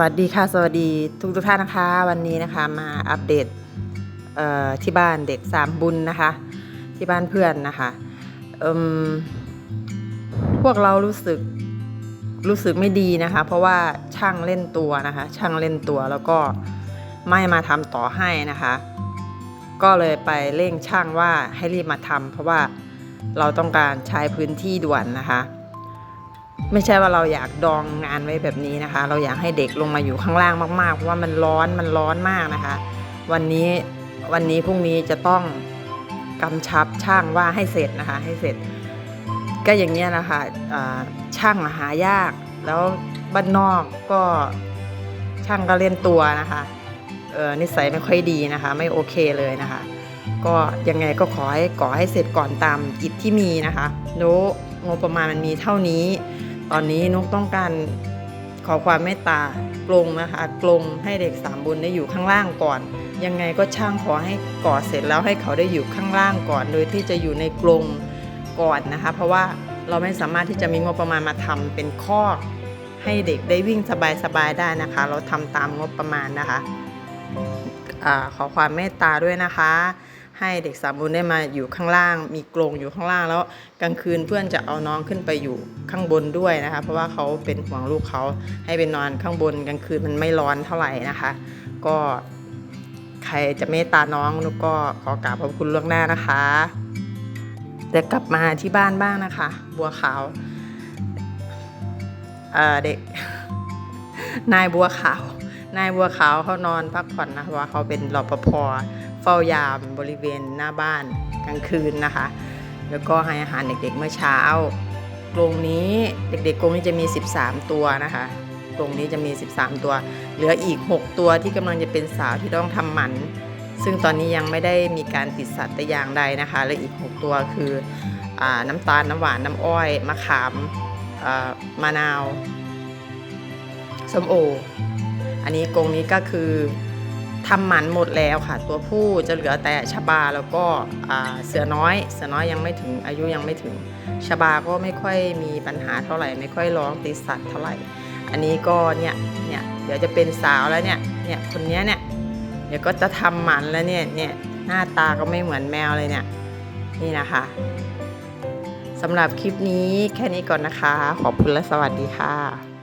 วัสดีค่ะ สวัสดีทุกทุกท่านนะคะ วันนี้นะคะมาอัปเดตเที่บ้านเด็กสามบุญนะคะ ที่บ้านเพื่อนนะคะพวกเรารู้สึกรู้สึกไม่ดีนะคะ เพราะว่าช่างเล่นตัวนะคะ ช่างเล่นตัวแล้วก็ไม่มาทำต่อให้นะคะ ก็เลยไปเร่งช่างว่าให้รีบมาทำเพราะว่าเราต้องการใช้พื้นที่ด่วนนะคะ ไม่ใช่ว่าเราอยากดองงานไว้แบบนี้นะคะ เราอยากให้เด็กลงมาอยู่ข้างล่างมากๆ เพราะว่ามันร้อนมันร้อนมากนะคะ วันนี้วันนี้พรุ่งนี้จะต้องกำชับช่างว่าให้เสร็จนะคะ ให้เสร็จ ก็อย่างเนี้ยนะคะอ่าช่างหายาก แล้วบ้านนอกก็ช่างก็เล่นตัวนะคะนิสัยไม่ค่อยดีนะคะ ไม่โอเคเลยนะคะ ก็ยังไงก็ขอให้ก่อให้เสร็จก่อนตามกิจที่มีนะคะโน้ งบประมาณมันมีเท่านี้ ตอนนี้นกต้องการขอความเมตตากลงนะคะกลงให้เด็กสามบุญได้อยู่ข้างล่างก่อน ยังไงก็ช่างขอให้ก่อเสร็จแล้วให้เขาได้อยู่ข้างล่างก่อน โดยที่จะอยู่ในกรงก่อนนะคะ เพราะว่าเราไม่สามารถที่จะมีงบประมาณมาทำเป็นคอกให้เด็กได้วิ่งสบายๆได้นะคะ เราทำตามงบประมาณนะคะอขอความเมตตาด้วยนะคะ ให้เด็กสามบุญได้มาอยู่ข้างล่าง มีกรงอยู่ข้างล่างแล้วกลางคืนเพื่อนจะเอาน้องขึ้นไปอยู่ข้างบนด้วยนะคะ เพราะว่าเขาเป็นห่วงลูกเขาให้ไปนอนข้างบนกลางคืนมันไม่ร้อนเท่าไหร่นะคะ ก็ใครจะเมตตาน้องนุกก็ขอกราบขอบคุณล่วงหน้านะคะแต่กลับมาที่บ้านบ้างนะคะ บัวขาวเอ่อเด็กนายบัวขาว นายบัวขาวเขานอนพักผ่อนนะเพราะว่าเขาเป็นรปภเฝ้ายามบริเวณหน้าบ้านกลางคืนนะคะ แล้วก็ให้อาหารเด็กๆเมื่อเช้ากรงนี้เด็กๆกรงนี้จะมี 13 ตัวนะคะกรงนี้จะมี 13 ตัว เหลืออีก 6 ตัวที่กำลังจะเป็นสาวที่ต้องทำหมัน ซึ่งตอนนี้ยังไม่ได้มีการติดสัตว์แต่อย่างใดนะคะ และอีก 6 ตัวคืออน้ำตาลน้ำหวานน้ำอ้อยมะขามมะนาวส้มโอ อันนี้กรงนี้ก็คือทำหมันหมดแล้วค่ะ ตัวผู้จะเหลือแต่ชบาแล้วก็เสือน้อย เสือน้อยยังไม่ถึงอายุยังไม่ถึงชบาก็ไม่ค่อยมีปัญหาเท่าไหร่ ไม่ค่อยร้องติดสัตว์เท่าไหร่ อันนี้ก็เนี่ยเนี่ยเดี๋ยวจะเป็นสาวแล้วเนี่ยเนี่ยคนนี้เนี่ยเดี๋ยวก็จะทำหมันแล้วเนี่ยเนี่ยหน้าตาก็ไม่เหมือนแมวเลยเนี่ยนี่นะคะสำหรับคลิปนี้แค่นี้ก่อนนะคะ ขอบคุณและสวัสดีค่ะ